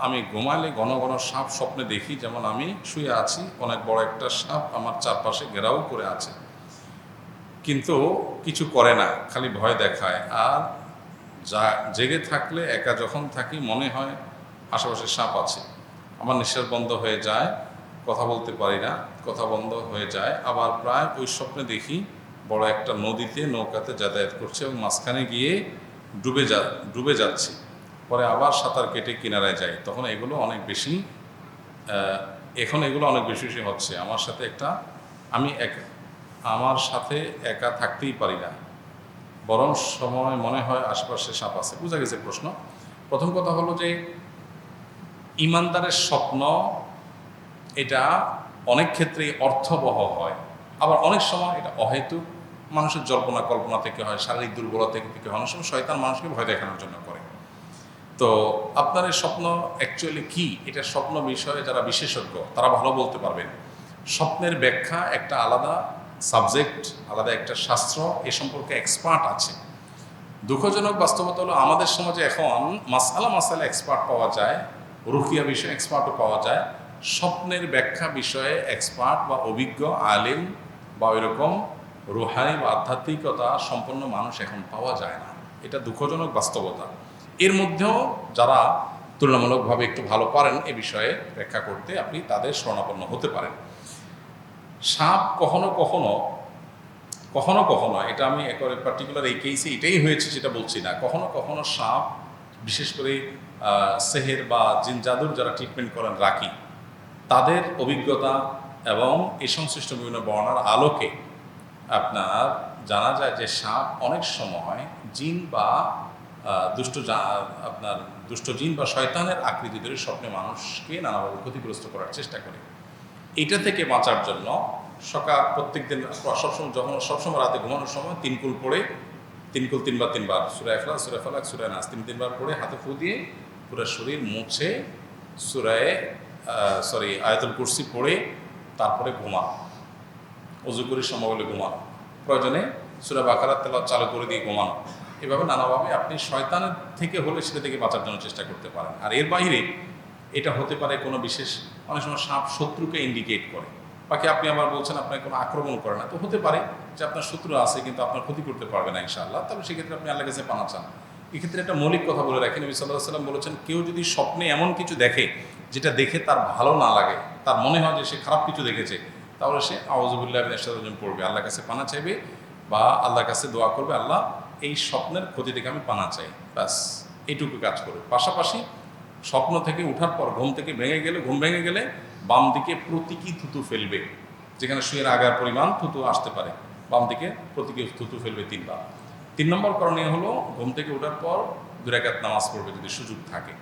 আমি ঘুমালে ঘন ঘন সাপ স্বপ্নে দেখি, যেমন আমি শুয়ে আছি, অনেক বড় একটা সাপ আমার চারপাশে ঘেরাও করে আছে। কিন্তু কিছু করে না, খালি ভয় দেখায়। আর যা, জেগে থাকলে, একা যখন থাকি, মনে হয় আশেপাশে সাপ আছে। আমার নিঃশ্বাস বন্ধ হয়ে যায়, কথা বলতে পারি না, কথা বন্ধ হয়ে যায়। আবার প্রায় ওই স্বপ্নে দেখি, বড় একটা নদীতে নৌকাতে যাতায়াত করছে এবং মাঝখানে গিয়ে ডুবে যা, ডুবে যাচ্ছি। পরে আবার সাঁতার কেটে কিনারায় যাই। তখন এগুলো অনেক বেশি এখন এগুলো অনেক বেশি বেশি হচ্ছে। আমার সাথে একটা, আমি এক, আমার সাথে একা থাকতেই পারি না। বরং সময় মনে হয় আশেপাশে সাপ আছে। বুঝা গেছে প্রশ্ন? প্রথম কথা হলো যে, ইমানদারের স্বপ্ন, এটা অনেক ক্ষেত্রেই অর্থবহ হয়। আবার অনেক সময় এটা অহেতুক। মানুষের জল্পনা কল্পনা থেকে হয়, শারীরিক দুর্বলতা থেকে হয়। অনেক সময় শয়তান মানুষকে ভয় দেখানোর জন্য করে। তো আপনার এই স্বপ্ন অ্যাকচুয়ালি কি? এটা স্বপ্ন বিষয়ে যারা বিশেষজ্ঞ, তারা ভালো বলতে পারবেন। স্বপ্নের ব্যাখ্যা একটা আলাদা সাবজেক্ট আলাদা একটা শাস্ত্র, এ সম্পর্কে এক্সপার্ট আছে। দুঃখজনক বাস্তবতা হলো, আমাদের সমাজে এখন মাসালা মাসালা এক্সপার্ট পাওয়া যায় রুকিয়া বিষয়ে এক্সপার্টও পাওয়া যায়। স্বপ্নের ব্যাখ্যা বিষয়ে এক্সপার্ট বা অভিজ্ঞ, আলেম বা ওইরকম রুহানি বা আধ্যাত্মিকতা সম্পন্ন মানুষ এখন পাওয়া যায় না। এটা দুঃখজনক বাস্তবতা। এর মধ্যেও যারা তুলনামূলকভাবে একটু ভালো পারেন এ বিষয়ে ব্যাখ্যা করতে আপনি তাদের শরণাপন্ন হতে পারেন। সাপ কখনো কখনো কখনো কখনো, এটা আমি একেবারে পার্টিকুলার এই কেসে এটাই হয়েছে সেটা বলছি না, কখনো কখনো সাপ, বিশেষ করে সেহের বা জিন জাদুর যারা ট্রিটমেন্ট করেন রাখি, তাদের অভিজ্ঞতা এবং এ সংশ্লিষ্ট বিভিন্ন বর্ণার আলোকে আপনার জানা যায় যে সাপ অনেক সময় জিন বা দুষ্ট আপনার দুষ্ট জিন বা শয়তানের আকৃতি ধরে স্বপ্নে মানুষকে নানাভাবে ক্ষতিগ্রস্ত করার চেষ্টা করে। এটা থেকে বাঁচার জন্য সকাল প্রত্যেক দিন সবসময় যখন সবসময় রাতে ঘুমানোর সময় তিনকুল পড়ে তিনকুল তিনবার তিনবার সুরায় ফেলা সুরায় ফেলাক সুরায় নাচ তিন তিনবার পড়ে হাতে ফু দিয়ে পুরো শরীর মুছে, সুরায় সরি আয়াতুল কুরসি পড়ে, তারপরে ঘুমানো অজু করে সময় হলে ঘুমানো। প্রয়োজনে সুরা বাকারাত তেলা চালু করে দিয়ে ঘুমানো। এভাবে নানাভাবে আপনি শয়তানের থেকে হলে সেটা থেকে বাঁচার জন্য চেষ্টা করতে পারেন। আর এর বাইরে এটা হতে পারে কোনো বিশেষ, অনেক সময় সাপ শত্রুকে ইন্ডিকেট করে। বাকি আপনি আবার বলছেন আপনার কোনো আক্রমণ করে না। তো হতে পারে যে আপনার শত্রু আছে কিন্তু আপনার ক্ষতি করতে পারবে না ইনশাআল্লাহ। তবে সেক্ষেত্রে আপনি আল্লাহ কাছে পানা চান। এক্ষেত্রে একটা মৌলিক কথা বলে রাখেন নবী সাল্লাম বলেছেন, কেউ যদি স্বপ্নে এমন কিছু দেখে যেটা দেখে তার ভালো না লাগে, তার মনে হয় যে সে খারাপ কিছু দেখেছে, তাহলে সে আওয়াজবুল্লাহ পড়বে। আল্লাহর কাছে পানা চাইবে বা আল্লাহর কাছে দোয়া করবে, আল্লাহ এই স্বপ্নের ক্ষতি থেকে আমি পানা চাই, ব্যাস, এইটুকু কাজ করবে পাশাপাশি স্বপ্ন থেকে উঠার পর ঘুম থেকে ভেঙে গেলে, ঘুম ভেঙে গেলে বাম দিকে প্রতীকী থুতু ফেলবে, যেখানে শুয়ের আগার পরিমাণ থুতু আসতে পারে। বাম দিকে প্রতীকী থুতু ফেলবে তিনবার। তিন নম্বর করণীয় হলো ঘুম থেকে ওঠার পর দুরাকাত নামাজ পড়বে যদি সুযোগ থাকে।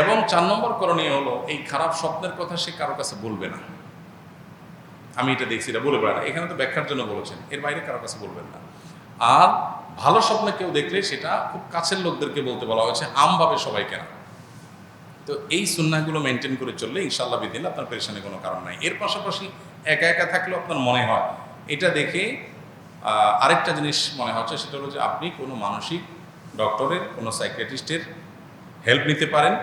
এবং চার নম্বর করণীয় হলো এই খারাপ স্বপ্নের কথা সে কারও কাছে বলবে না। আমি এটা দেখছি, এটা বলে বেড়ান এখানে তো ব্যাখ্যার জন্য বলেছেন, এর বাইরে কারও কাছে বলবেন না। আর ভালো স্বপ্নে কেউ দেখলে সেটা খুব কাছের লোকদেরকে বলতে বলা হয়েছে, আমভাবে সবাইকে না তো এই সুন্নাগুলো মেনটেন করে চললে ইনশাল্লাহ বিদিন আপনার পেরেশানি কোনো কারণ নাই। এর পাশাপাশি একা একা থাকলেও আপনার মনে হয়, এটা দেখে আরেকটা জিনিস মনে হচ্ছে, সেটা হলো যে আপনি কোনো মানসিক ডক্টরের, কোনো সাইকিয়াট্রিস্টের হেল্প নিতে পারেন।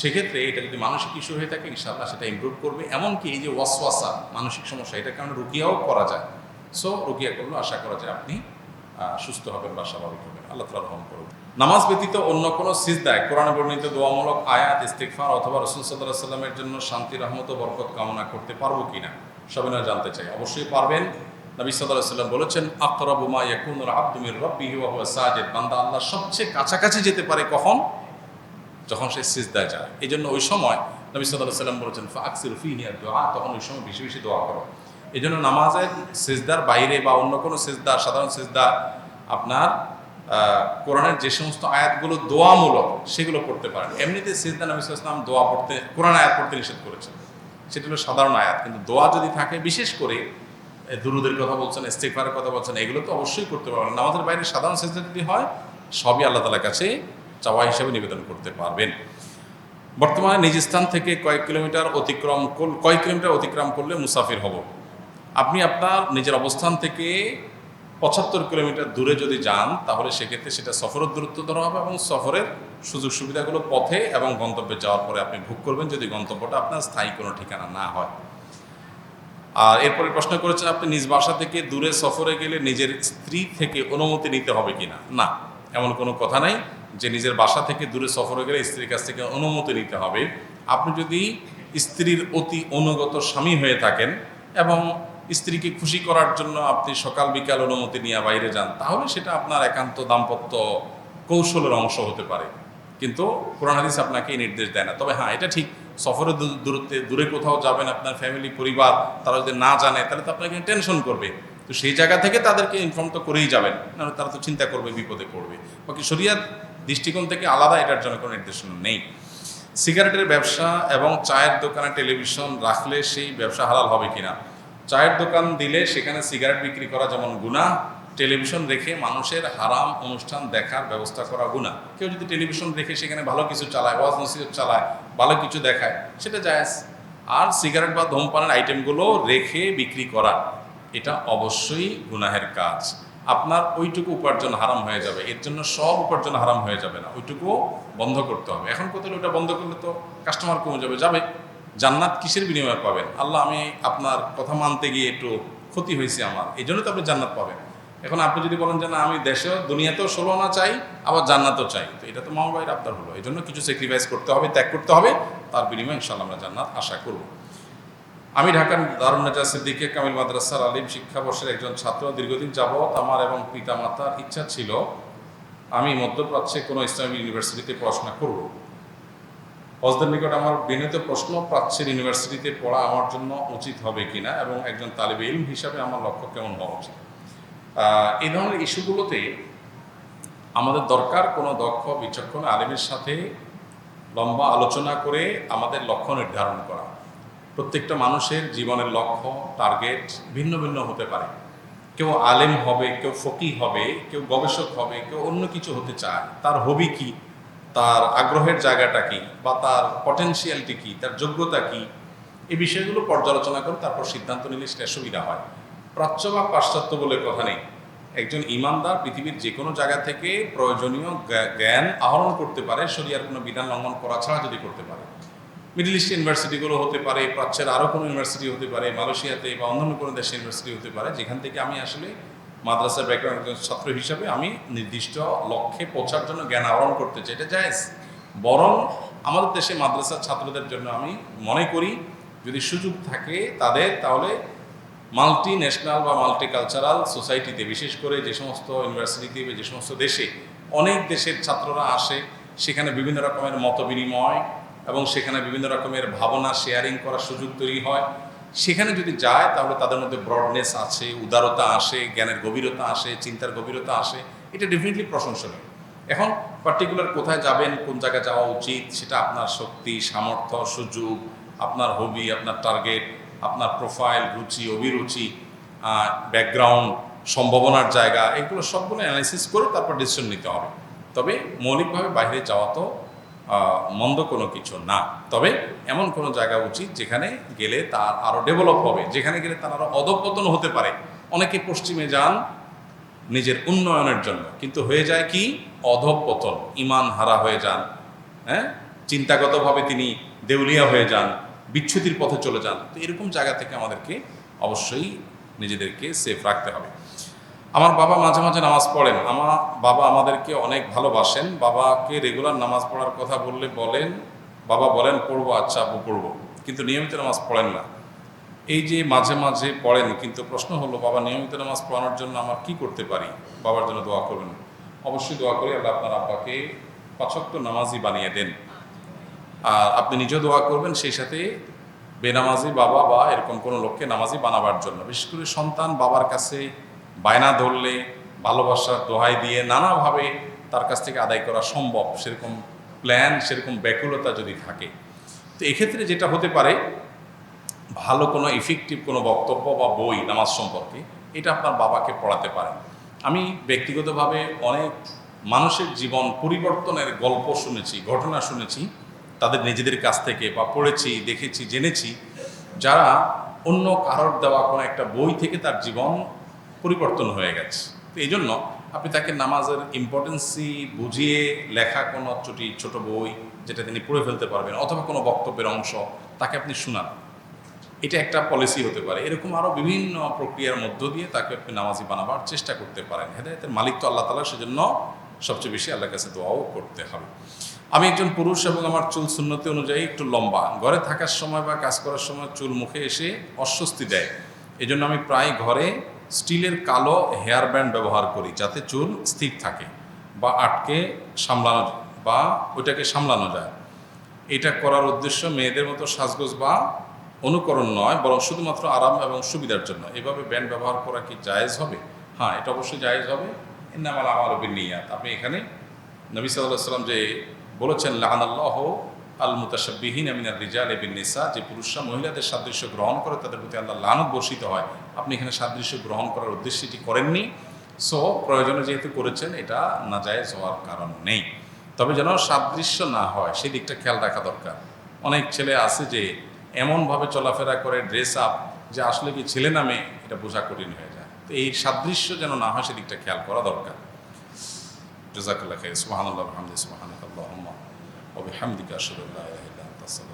সেক্ষেত্রে এটা যদি মানসিক ইস্যু হয়ে থাকে ইনশাল্লাহ সেটা ইম্প্রুভ করবে। এমনকি এই যে ওয়াসওয়াসা, মানসিক সমস্যা এটা কারণে রুকিয়াও করা যায়। সো রুকিয়া করলেও আশা করা যায় আপনি সুস্থ হবেন বা স্বাভাবিক হবেন। আল্লাহ তালা রহম করুন। নামাজ ব্যতীত অন্য কোনো সিজদায়, কোরআনে বর্ণিত দোয়ামূলক আয়াত ইস্তিকফার অথবা রসুল সাল্লাহ সাল্লামের জন্য শান্তি, রহমত বরকত কামনা করতে পারব কি কিনা, সবাই জানতে চাই। অবশ্যই পারবেন। নবী সাল্লাহ সাল্লাম বলেছেন, আকরাবু মা ইয়াকুনুর আব্দুমির রব্বিহি ওয়া হুয়া সাজিদ। বান্দা আল্লাহ সবচেয়ে কাছাকাছি যেতে পারে কখন? যখন সে সিজদায় যায়। এই জন্য ওই সময় নবী সাল্লাহ সাল্লাম বলেছেন, ফাকসির ফিনিয়ার দোয়া তখন ওই সময় বেশি বেশি দোয়া করো। এই জন্য নামাজের সেজদার বাইরে বা অন্য কোনো সিজদা সাধারণ সিজদা আপনার কোরআনের যে সমস্ত আয়াতগুলো দোয়ামূলক সেগুলো পড়তে পারেন। এমনিতে সিজদা নবী ইসলাম দোয়া পড়তে, কোরআন আয়াত পড়তে নিষেধ করেছেন। সেটা হলো সাধারণ আয়াত। কিন্তু দোয়া যদি থাকে, বিশেষ করে দুরুদের কথা বলছেন ইস্তেকফারের কথা বলছেন, এগুলো তো অবশ্যই করতে পারবেন। নামাজের বাইরে সাধারণ সিজদা যদি হয়, সবই আল্লাহ তালার কাছে চাওয়া হিসাবে নিবেদন করতে পারবেন। বর্তমানে নিজ স্থান থেকে কয়েক কিলোমিটার অতিক্রম কর- কয়েক কিলোমিটার অতিক্রম করলে মুসাফির হব। আপনি আপনার নিজের অবস্থান থেকে পঁচাত্তর কিলোমিটার দূরে যদি যান, তাহলে সেক্ষেত্রে সেটা সফরের দূরত্ব ধরা হবে এবং সফরের সুযোগ সুবিধাগুলো পথে এবং গন্তব্যে যাওয়ার পরে আপনি ভোগ করবেন যদি গন্তব্যটা আপনার স্থায়ী কোনো ঠিকানা না হয়। আর এরপরে প্রশ্ন করেছেন, আপনি নিজ বাসা থেকে দূরে সফরে গেলে নিজের স্ত্রী থেকে অনুমতি নিতে হবে কিনা? না, এমন কোনো কথা নাই যে নিজের বাসা থেকে দূরে সফরে গেলে স্ত্রীর কাছ থেকে অনুমতি নিতে হবে। আপনি যদি স্ত্রীর অতি অনুগত স্বামী হয়ে থাকেন এবং স্ত্রীকে খুশি করার জন্য আপনি সকাল, বিকাল অনুমতি নিয়ে বাইরে যান, তাহলে সেটা আপনার একান্ত দাম্পত্য কৌশলের অংশ হতে পারে। কিন্তু কোরআন হাদিস আপনাকে এই নির্দেশ দেয় না। তবে হ্যাঁ এটা ঠিক, সফরের দূরত্বে দূরে কোথাও যাবেন আপনার ফ্যামিলি পরিবার, তারা যদি না জানে, তাহলে তো আপনাকে টেনশন করবে। তো সেই জায়গা থেকে তাদেরকে ইনফর্ম তো করেই যাবেন, নাহলে তারা তো চিন্তা করবে, বিপদে পড়বে। বাকি শরিয়ার দৃষ্টিকোণ থেকে আলাদা, এটার জন্য কোনো নির্দেশনা নেই। সিগারেটের ব্যবসা এবং চায়ের দোকানে টেলিভিশন রাখলে সেই ব্যবসা হালাল হবে কিনা? চায়ের দোকান দিলে সেখানে সিগারেট বিক্রি করা যেমন গুণা টেলিভিশন রেখে মানুষের হারাম অনুষ্ঠান দেখার ব্যবস্থা করা গুণা কেউ যদি টেলিভিশন রেখে সেখানে ভালো কিছু চালায়, ওয়াজ নসিহত চালায়, ভালো কিছু দেখায়, সেটা জায়েজ। আর সিগারেট বা ধূমপানের আইটেমগুলো রেখে বিক্রি করা, এটা অবশ্যই গুনাহের কাজ। আপনার ওইটুকু উপার্জন হারাম হয়ে যাবে, এর জন্য সব উপার্জন হারাম হয়ে যাবে না ওইটুকু বন্ধ করতে হবে। এখন কোথাও ওটা বন্ধ করলে তো কাস্টমার কমে যাবে যাবে জান্নাত কিসের বিনিময়ে পাবেন? আল্লাহ, আমি আপনার কথা মানতে গিয়ে একটু ক্ষতি হয়েছে আমার। এই জন্য তো আপনি জান্নাত পাবেন। এখন আপনি যদি বলেন যে, না, আমি দেশেও, দুনিয়াতেও ষোলো আনা চাই, আবার জান্নাতও চাই। তো এটা তো মা মামাবাইয়ের আবদার হলো। এই জন্য কিছু স্যাক্রিফাইস করতে হবে, ত্যাগ করতে হবে। তার বিনিময়ে ইনশাল্লাহ আমরা জান্নাত আশা করব। আমি ঢাকার দারুণ নাজা সিদ্দিকে কামিল মাদ্রাসার আলিম শিক্ষাবর্ষের একজন ছাত্র। দীর্ঘদিন যাবৎ আমার এবং পিতামাতার ইচ্ছা ছিল, আমি মধ্যপ্রাচ্যে কোনো ইসলামিক ইউনিভার্সিটিতে পড়াশোনা করব। হজদের নিকট আমার বিনীত প্রশ্ন, প্রাচ্যের ইউনিভার্সিটিতে পড়া আমার জন্য উচিত হবে কিনা এবং একজন তালিবে ইলম হিসাবে আমার লক্ষ্য কেমন হওয়া উচিত? এই ধরনের ইস্যুগুলোতে আমাদের দরকার কোনো দক্ষ, বিচক্ষণ আলেমের সাথে লম্বা আলোচনা করে আমাদের লক্ষ্য নির্ধারণ করা। প্রত্যেকটা মানুষের জীবনের লক্ষ্য, টার্গেট ভিন্ন ভিন্ন হতে পারে। কেউ আলেম হবে, কেউ ফকি হবে, কেউ গবেষক হবে, কেউ অন্য কিছু হতে চায়। তার হবি কি? তার আগ্রহের জায়গাটা কি বা তার পটেনশিয়ালিটি কি, তার যোগ্যতা কি? এই বিষয়গুলো পর্যালোচনা করে তারপর সিদ্ধান্ত নিলে সেটা সুবিধা হয়। প্রাচ্য বা পাশ্চাত্য বলে কথা নেই। একজন ইমানদার পৃথিবীর যে কোনো জায়গা থেকে প্রয়োজনীয় জ্ঞান আহরণ করতে পারে, শরিয়ার কোনো বিধান লঙ্ঘন করা ছাড়া যদি করতে পারে। মিডল ইস্ট ইউনিভার্সিটিগুলো হতে পারে, প্রাচ্যের আরও কোনো ইউনিভার্সিটি হতে পারে, মালয়েশিয়াতে বা অন্যান্য কোনো দেশের ইউনিভার্সিটি হতে পারে, যেখান থেকে আমি আসলে মাদ্রাসার ব্যাকগ্রাউন্ড একজন ছাত্র হিসাবে আমি নির্দিষ্ট লক্ষ্যে পৌঁছার জন্য জ্ঞান আহরণ করতে চাই। এটা জায়েজ। বরং আমাদের দেশে মাদ্রাসার ছাত্রদের জন্য আমি মনে করি, যদি সুযোগ থাকে তাদের, তাহলে মাল্টি ন্যাশনাল বা মাল্টি কালচারাল সোসাইটিতে বিশেষ করে যে সমস্ত ইউনিভার্সিটিতে বা যে সমস্ত দেশে অনেক দেশের ছাত্ররা আসে, সেখানে বিভিন্ন রকমের মত বিনিময় এবং সেখানে বিভিন্ন রকমের ভাবনা শেয়ারিং করার সুযোগ তৈরি হয়। সেখানে যদি যায়, তাহলে তাদের মধ্যে ব্রডনেস আছে, উদারতা আসে, জ্ঞানের গভীরতা আসে, চিন্তার গভীরতা আসে, এটা ডেফিনেটলি প্রশংসনীয়। এখন পার্টিকুলার কোথায় যাবেন, কোন জায়গায় যাওয়া উচিত, সেটা আপনার শক্তি, সামর্থ্য, সুযোগ, আপনার হবি আপনার টার্গেট আপনার প্রোফাইল রুচি, অভিরুচি ব্যাকগ্রাউন্ড সম্ভাবনার জায়গা, এগুলো সবগুলো অ্যানালাইসিস করে তারপর ডিসিশন নিতে হবে। তবে মৌলিকভাবে বাইরে যাওয়া তো মন্দ কোনো কিছু না। তবে এমন কোনো জায়গা উচিত যেখানে গেলে তার আরও ডেভেলপ হবে, যেখানে গেলে তার আরও অধপতন হতে পারে। অনেকে পশ্চিমে যান নিজের উন্নয়নের জন্য, কিন্তু হয়ে যায় কি? অধপতন, ইমান হারা হয়ে যান হ্যাঁ? চিন্তাগতভাবে তিনি দেউলিয়া হয়ে যান, বিচ্ছুতির পথে চলে যান। তো এরকম জায়গা থেকে আমাদেরকে অবশ্যই নিজেদেরকে সেফ রাখতে হবে। আমার বাবা মাঝে মাঝে নামাজ পড়েন। আমার বাবা আমাদেরকে অনেক ভালোবাসেন। বাবাকে রেগুলার নামাজ পড়ার কথা বললে বলেন, বাবা বলেন, পড়ব আচ্ছা আব্বু, পড়ব। কিন্তু নিয়মিত নামাজ পড়েন না। এই যে মাঝে মাঝে পড়েন, কিন্তু প্রশ্ন হলো, বাবা, নিয়মিত নামাজ পড়ানোর জন্য আমার কি করতে পারি? বাবার জন্য দোয়া করবেন অবশ্যই দোয়া করি, আল্লাহ আপনার আব্বাকে পাঁচক্ত নামাজি বানিয়ে দেন। আর আপনি নিজেও দোয়া করবেন, সেই সাথে বেনামাজি বাবা বা এরকম কোনো লোককে নামাজি বানাবার জন্য। বিশেষ করে সন্তান বাবার কাছে বায়না ধরলে, ভালোবাসার দোহাই দিয়ে নানাভাবে তার কাছ থেকে আদায় করা সম্ভব। সেরকম প্ল্যান সেরকম ব্যাকুলতা যদি থাকে। তো এক্ষেত্রে যেটা হতে পারে, ভালো কোনো ইফেক্টিভ কোনো বক্তব্য বা বই, নামাজ সম্পর্কে, এটা আপনার বাবাকে পড়াতে পারেন। আমি ব্যক্তিগতভাবে অনেক মানুষের জীবন পরিবর্তনের গল্প শুনেছি, ঘটনা শুনেছি, তাদের নিজেদের কাছ থেকে বা পড়েছি, দেখেছি, জেনেছি। যারা অন্য কারোর দেওয়া কোনো একটা বই থেকে তার জীবন পরিবর্তন হয়ে গেছে। তো এই জন্য আপনি তাকে নামাজের ইম্পর্টেন্সি বুঝিয়ে লেখা কোনো চুটি ছোট বই যেটা তিনি পড়ে ফেলতে পারবেন অথবা কোনো বক্তব্যের অংশ, তাকে আপনি শোনান। এটা একটা পলিসি হতে পারে। এরকম আরও বিভিন্ন প্রক্রিয়ার মধ্য দিয়ে তাকে আপনি নামাজি বানাবার চেষ্টা করতে পারেন। হেদায়তের মালিক তো আল্লাহ তালা সেজন্য সবচেয়ে বেশি আল্লাহর কাছে দোয়াও করতে হবে। আমি একজন পুরুষ এবং আমার চুল সুন্নতি অনুযায়ী একটু লম্বা। ঘরে থাকার সময় বা কাজ করার সময় চুল মুখে এসে অস্বস্তি দেয়। এই জন্য আমি প্রায় ঘরে স্টিলের কালো হেয়ার ব্যান্ড ব্যবহার করি যাতে চুল স্থির থাকে বা আটকে সামলানো বা ওইটাকে সামলানো যায়। এটা করার উদ্দেশ্য মেয়েদের মতো সাজগোজ বা অনুকরণ নয়, বরং শুধুমাত্র আরাম এবং সুবিধার জন্য। এভাবে ব্যান্ড ব্যবহার করা কি জায়েজ হবে? হ্যাঁ এটা অবশ্যই জায়েজ হবে। ইন্নামাল আমার নিয়াত আপনি এখানে নবী সাল্লাহ সাল্লাম যে বলেছেন লাহানাল্লাহ আল মুতাশাবিহীন আমিনার রিজাল এবিন নিসা যে পুরুষরা মহিলাদের সাদৃশ্য গ্রহণ করে তাদের প্রতি আল্লাহ লানত বর্ষিত হয়। আপনি এখানে সাদৃশ্য গ্রহণ করার উদ্দেশ্যে এটি করেননি। সো, প্রয়োজনে যেহেতু করেছেন, এটা নাজায়েজ হওয়ার কারণ নেই। তবে যেন সাদৃশ্য না হয় সেই দিকটা খেয়াল রাখা দরকার। অনেক ছেলে আছে যে এমনভাবে চলাফেরা করে ড্রেস আপ যে আসলে কি ছেলে নামে এটা বোঝা কঠিন হয়ে যায়। তো এই সাদৃশ্য যেন না হয় সেদিকটা খেয়াল করা দরকার। জাজাকাল্লাহ খাই সুবহানাল্লাহ আলহামদুলিল্লাহ সুবহানাকাল্লাহুম্মা ওয়া বিহামদিকা আশহাদু